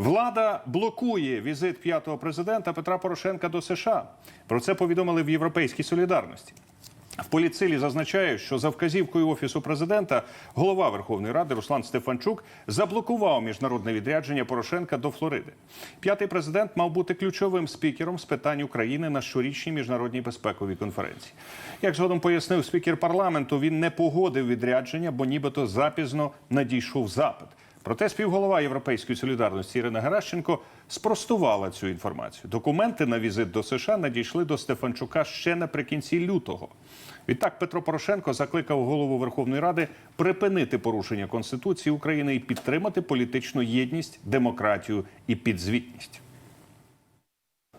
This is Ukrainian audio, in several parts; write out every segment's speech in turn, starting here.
Влада блокує візит п'ятого президента Петра Порошенка до США. Про це повідомили в Європейській солідарності. В поліцилі зазначають, що за вказівкою офісу президента голова Верховної Ради Руслан Стефанчук заблокував міжнародне відрядження Порошенка до Флориди. П'ятий президент мав бути ключовим спікером з питань України на щорічній міжнародній безпековій конференції. Як згодом пояснив спікер парламенту, він не погодив відрядження, бо нібито запізно надійшов запит. Проте співголова Європейської солідарності Ірина Геращенко спростувала цю інформацію. Документи на візит до США надійшли до Стефанчука ще наприкінці лютого. Відтак Петро Порошенко закликав голову Верховної Ради припинити порушення Конституції України і підтримати політичну єдність, демократію і підзвітність.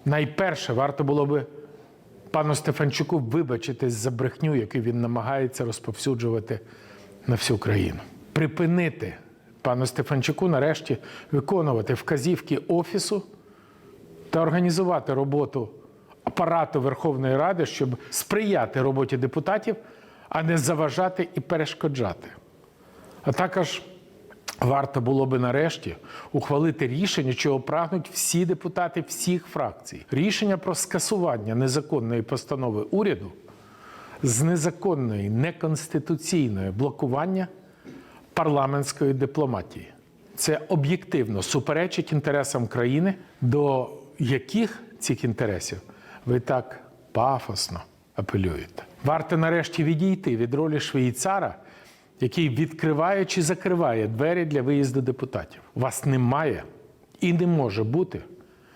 Найперше варто було би пану Стефанчуку вибачитись за брехню, яку він намагається розповсюджувати на всю країну. Припинити пану Стефанчуку нарешті виконувати вказівки офісу та організувати роботу апарату Верховної Ради, щоб сприяти роботі депутатів, а не заважати і перешкоджати. А також варто було би нарешті ухвалити рішення, чого прагнуть всі депутати всіх фракцій. Рішення про скасування незаконної постанови уряду з незаконної, неконституційної блокування парламентської дипломатії. Це об'єктивно суперечить інтересам країни, до яких цих інтересів ви так пафосно апелюєте. Варто нарешті відійти від ролі швейцара, який відкриває чи закриває двері для виїзду депутатів. У вас немає і не може бути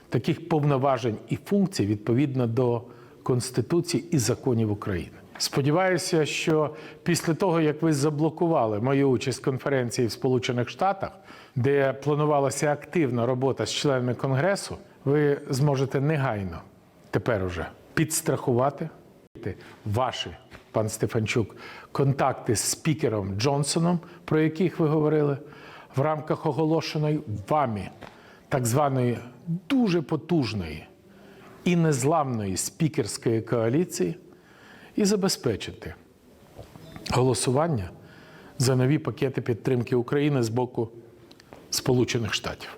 таких повноважень і функцій відповідно до Конституції і законів України. Сподіваюся, що після того, як ви заблокували мою участь в конференції в Сполучених Штатах, де планувалася активна робота з членами Конгресу, ви зможете негайно тепер уже підстрахувати ваші, пан Стефанчук, контакти з спікером Джонсоном, про яких ви говорили, в рамках оголошеної вами так званої дуже потужної і незламної спікерської коаліції, і забезпечити голосування за нові пакети підтримки України з боку Сполучених Штатів.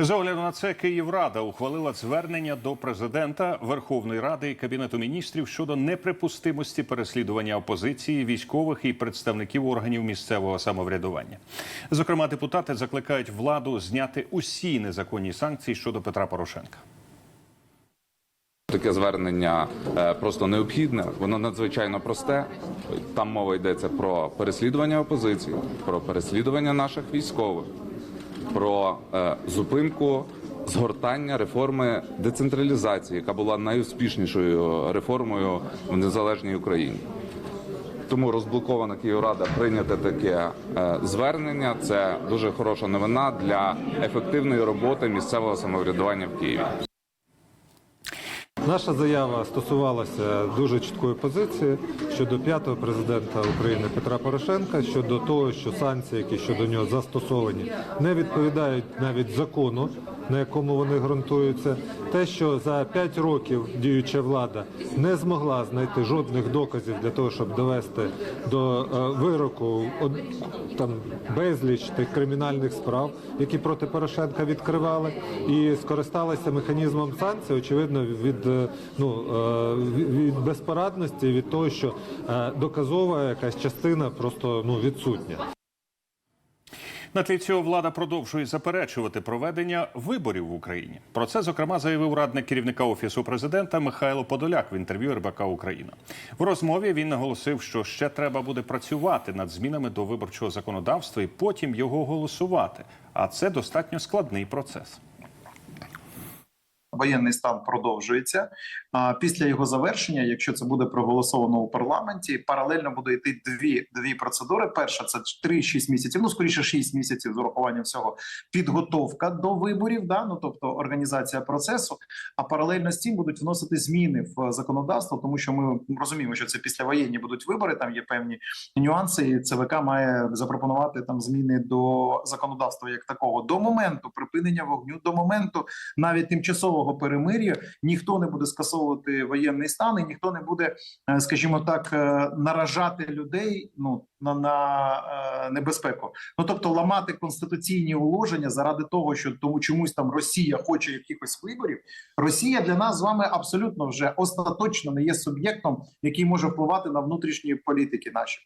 З огляду на це Київрада ухвалила звернення до президента Верховної Ради і Кабінету міністрів щодо неприпустимості переслідування опозиції, військових і представників органів місцевого самоврядування. Зокрема, депутати закликають владу зняти усі незаконні санкції щодо Петра Порошенка. Таке звернення е, просто необхідне, воно надзвичайно просте. Там мова йдеться про переслідування опозиції, про переслідування наших військових, про е, зупинку згортання реформи децентралізації, яка була найуспішнішою реформою в незалежній Україні. Тому розблокована Київрада прийняти таке е, звернення. Це дуже хороша новина для ефективної роботи місцевого самоврядування в Києві. Наша заява стосувалася дуже чіткої позиції щодо п'ятого президента України Петра Порошенка щодо того, що санкції, які щодо нього застосовані, не відповідають навіть закону, на якому вони ґрунтуються. Те, що за п'ять років діюча влада не змогла знайти жодних доказів для того, щоб довести до е, вироку там безліч тих кримінальних справ, які проти Порошенка відкривали, і скористалася механізмом санкцій, очевидно, від е, ну е, від безпорадності, від того, що е, доказова якась частина просто ну відсутня. На тлі цього влада продовжує заперечувати проведення виборів в Україні. Про це зокрема заявив радник керівника офісу президента Михайло Подоляк в інтерв'ю РБК Україна. В розмові він наголосив, що ще треба буде працювати над змінами до виборчого законодавства і потім його голосувати. А це достатньо складний процес. Воєнний стан продовжується. Після його завершення, якщо це буде проголосовано у парламенті, паралельно буде йти дві дві процедури. Перша це 3-6 місяців. Ну скоріше 6 місяців з урахуванням всього підготовка до виборів. Да, ну тобто організація процесу. А паралельно з цим будуть вносити зміни в законодавство, тому що ми розуміємо, що це післявоєнні будуть вибори. Там є певні нюанси. і ЦВК має запропонувати там зміни до законодавства як такого до моменту припинення вогню, до моменту навіть тимчасового перемир'я, ніхто не буде скасовувати воєнний стан, і ніхто не буде, е, скажімо так, е, наражати людей ну на, на е, небезпеку. Ну тобто ламати конституційні уложення заради того, що тому чомусь там Росія хоче якихось виборів. Росія для нас з вами абсолютно вже остаточно не є суб'єктом, який може впливати на внутрішні політики наші.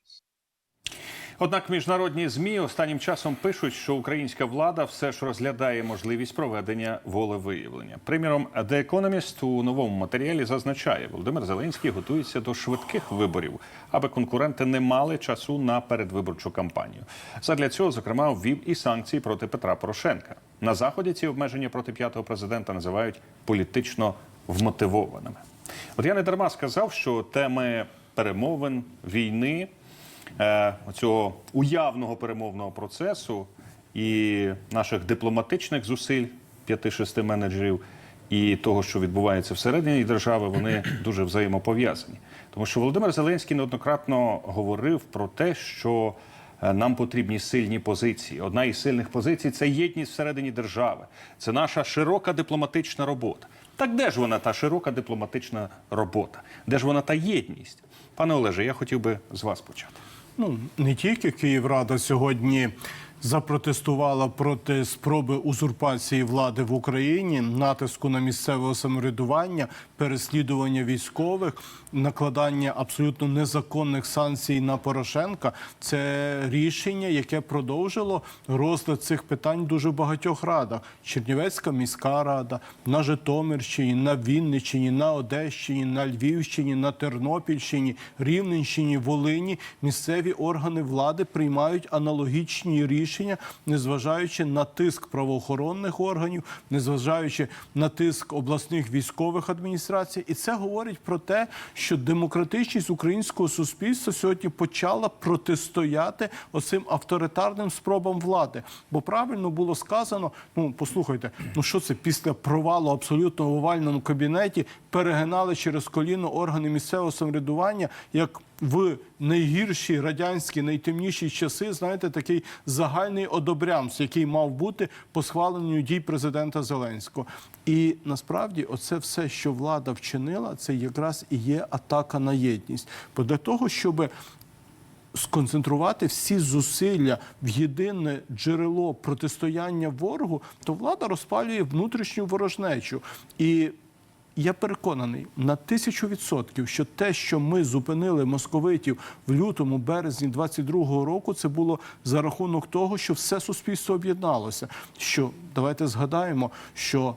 Однак міжнародні змі останнім часом пишуть, що українська влада все ж розглядає можливість проведення волевиявлення. Приміром, The Economist у новому матеріалі зазначає, Володимир Зеленський готується до швидких виборів, аби конкуренти не мали часу на передвиборчу кампанію. Задля цього, зокрема, ввів і санкції проти Петра Порошенка. На заході ці обмеження проти п'ятого президента називають політично вмотивованими. От я не дарма сказав, що теми перемовин війни цього уявного перемовного процесу і наших дипломатичних зусиль п'яти-шести менеджерів, і того, що відбувається всередині держави, вони дуже взаємопов'язані. Тому що Володимир Зеленський неоднократно говорив про те, що е, нам потрібні сильні позиції. Одна із сильних позицій це єдність всередині держави. Це наша широка дипломатична робота. Так де ж вона та широка дипломатична робота? Де ж вона та єдність? Пане Олеже, я хотів би з вас почати. Ну не тільки Київрада сьогодні запротестувала проти спроби узурпації влади в Україні, натиску на місцеве самоврядування, переслідування військових, накладання абсолютно незаконних санкцій на Порошенка. Це рішення, яке продовжило розгляд цих питань в дуже багатьох радах. Чернівецька міська рада на Житомирщині, на Вінниччині, на Одещині, на Львівщині, на Тернопільщині, Рівненщині, Волині місцеві органи влади приймають аналогічні рішення, незважаючи на тиск правоохоронних органів, незважаючи на тиск обласних військових адміністрацій, і це говорить про те, що демократичність українського суспільства сьогодні почала протистояти оцим авторитарним спробам влади. Бо правильно було сказано: ну послухайте, ну що це після провалу абсолютно в овальному кабінеті перегинали через коліно органи місцевого самоврядування як. В найгірші радянські найтемніші часи, знаєте, такий загальний одобрямс, який мав бути по схваленню дій президента Зеленського. І насправді, оце все, що влада вчинила, це якраз і є атака на єдність. Бо для того, щоб сконцентрувати всі зусилля в єдине джерело протистояння ворогу, то влада розпалює внутрішню ворожнечу. І я переконаний на тисячу відсотків, що те, що ми зупинили московитів в лютому, березні 22-го року, це було за рахунок того, що все суспільство об'єдналося. Що давайте згадаємо, що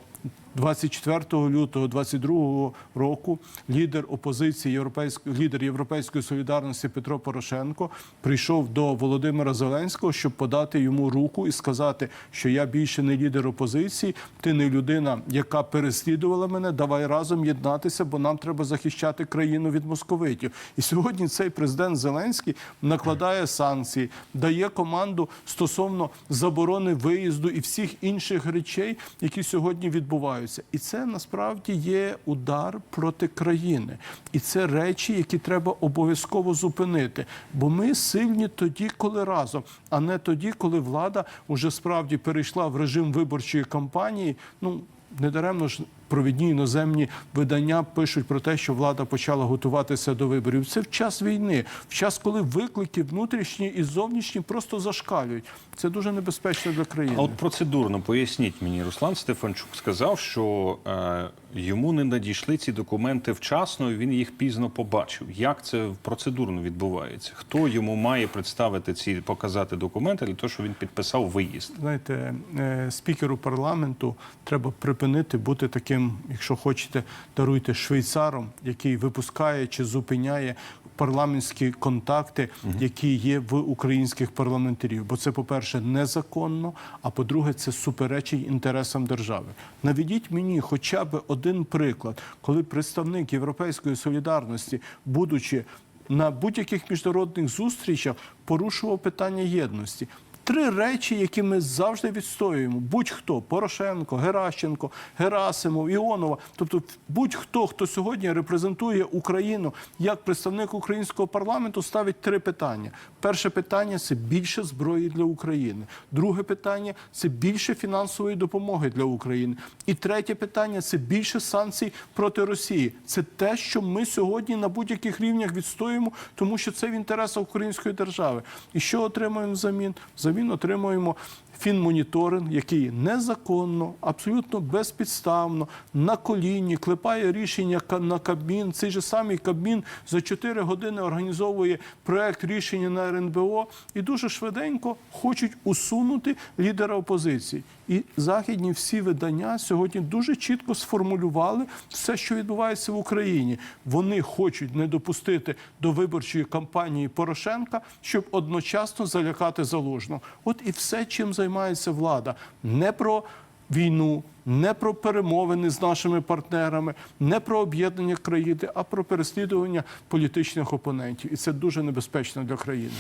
24 лютого 22 року лідер опозиції європейської лідер європейської солідарності Петро Порошенко прийшов до Володимира Зеленського, щоб подати йому руку і сказати, що я більше не лідер опозиції, ти не людина, яка переслідувала мене. Давай разом єднатися, бо нам треба захищати країну від московитів. І сьогодні цей президент Зеленський накладає санкції, дає команду стосовно заборони виїзду і всіх інших речей, які сьогодні відбуваються. І це насправді є удар проти країни. І це речі, які треба обов'язково зупинити. Бо ми сильні тоді, коли разом, а не тоді, коли влада уже справді перейшла в режим виборчої кампанії. Ну недаремно ж провідні іноземні видання пишуть про те, що влада почала готуватися до виборів. Це в час війни, в час, коли виклики внутрішні і зовнішні просто зашкалюють. Це дуже небезпечно для країни. А от процедурно поясніть мені, Руслан Стефанчук сказав, що е, йому не надійшли ці документи вчасно, і він їх пізно побачив. Як це процедурно відбувається? Хто йому має представити ці показати документи для того, щоб він підписав виїзд? Знаєте, е, спікеру парламенту треба припинити бути таким, якщо хочете, даруйте швейцаром, який випускає чи зупиняє парламентські контакти, які є в українських парламентарів. Бо це, по-перше, незаконно, а по-друге, це суперечить інтересам держави. Наведіть мені хоча б один приклад, коли представник Європейської солідарності, будучи на будь-яких міжнародних зустрічах, порушував питання єдності. Три речі, які ми завжди відстоюємо: будь-хто Порошенко, Геращенко, Герасимов, Іонова, тобто будь-хто, хто сьогодні репрезентує Україну як представник українського парламенту, ставить три питання. Перше питання це більше зброї для України. Друге питання це більше фінансової допомоги для України. І третє питання це більше санкцій проти Росії. Це те, що ми сьогодні на будь-яких рівнях відстоюємо, тому що це в інтересах української держави. І що отримуємо взамін? Взамін отримуємо. Фінмоніторинг, який незаконно, абсолютно безпідставно на коліні клепає рішення на Кабмін. Цей же самий Кабмін за 4 години організовує проект рішення на РНБО і дуже швиденько хочуть усунути лідера опозиції. І західні всі видання сьогодні дуже чітко сформулювали все, що відбувається в Україні. Вони хочуть не допустити до виборчої кампанії Порошенка, щоб одночасно залякати залужну. От і все, чим займається влада, не про війну, не про перемовини з нашими партнерами, не про об'єднання країни, а про переслідування політичних опонентів. І це дуже небезпечно для країни.